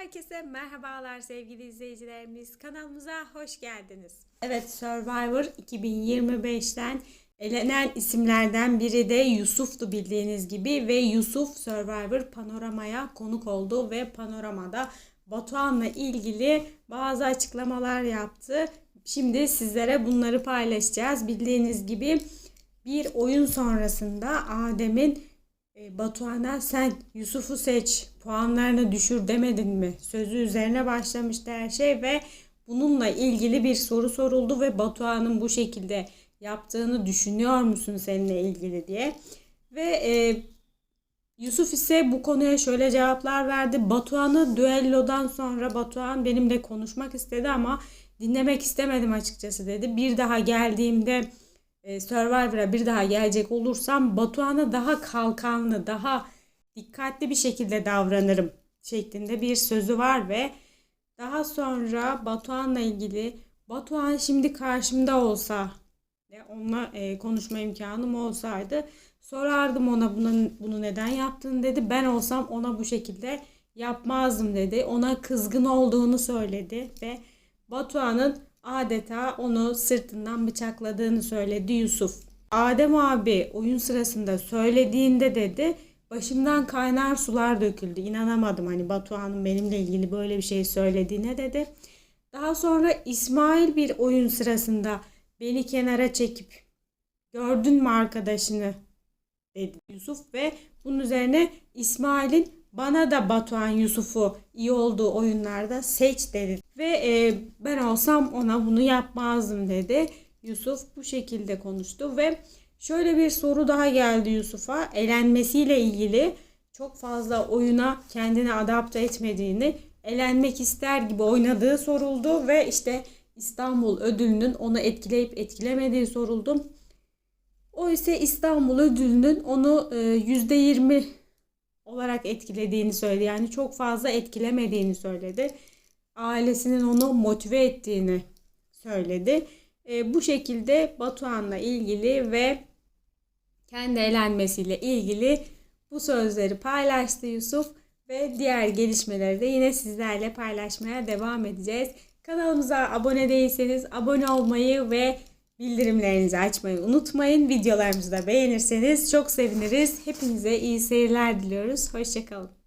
Herkese merhabalar sevgili izleyicilerimiz. Kanalımıza hoş geldiniz. Evet Survivor 2025'ten elenen isimlerden biri de Yusuf'tu bildiğiniz gibi ve Yusuf Survivor Panorama'ya konuk oldu ve Panorama'da Batuhan'la ilgili bazı açıklamalar yaptı. Şimdi sizlere bunları paylaşacağız. Bildiğiniz gibi bir oyun sonrasında Adem'in e, Batuhan'a sen Yusuf'u seç, puanlarını düşür demedin mi? Sözü üzerine başlamıştı her şey ve bununla ilgili bir soru soruldu ve Batuhan'ın bu şekilde yaptığını düşünüyor musun seninle ilgili diye. Ve e, Yusuf ise bu konuya şöyle cevaplar verdi. Batuhan'ı düellodan sonra Batuhan benimle konuşmak istedi ama dinlemek istemedim açıkçası dedi. Bir daha geldiğimde e, Survivor'a bir daha gelecek olursam Batuhan'a daha kalkanlı, daha dikkatli bir şekilde davranırım şeklinde bir sözü var ve daha sonra Batuhan'la ilgili Batuhan şimdi karşımda olsa ve onunla e, konuşma imkanım olsaydı sorardım ona bunu, bunu neden yaptığını dedi. Ben olsam ona bu şekilde yapmazdım dedi. Ona kızgın olduğunu söyledi ve Batuhan'ın adeta onu sırtından bıçakladığını söyledi Yusuf. Adem abi oyun sırasında söylediğinde dedi başımdan kaynar sular döküldü. İnanamadım hani Batuhan'ın benimle ilgili böyle bir şey söylediğine dedi. Daha sonra İsmail bir oyun sırasında beni kenara çekip gördün mü arkadaşını dedi Yusuf ve bunun üzerine İsmail'in bana da Batuhan Yusuf'u iyi olduğu oyunlarda seç dedi. Ve e, ben olsam ona bunu yapmazdım dedi. Yusuf bu şekilde konuştu ve şöyle bir soru daha geldi Yusuf'a. Elenmesiyle ilgili çok fazla oyuna kendini adapte etmediğini, elenmek ister gibi oynadığı soruldu ve işte İstanbul ödülünün onu etkileyip etkilemediği soruldu. O ise İstanbul ödülünün onu e, %20 olarak etkilediğini söyledi. Yani çok fazla etkilemediğini söyledi. Ailesinin onu motive ettiğini söyledi. E, bu şekilde Batuhan'la ilgili ve kendi eğlenmesiyle ilgili bu sözleri paylaştı Yusuf ve diğer gelişmeleri de yine sizlerle paylaşmaya devam edeceğiz. Kanalımıza abone değilseniz abone olmayı ve bildirimlerinizi açmayı unutmayın. Videolarımızı da beğenirseniz çok seviniriz. Hepinize iyi seyirler diliyoruz. Hoşçakalın.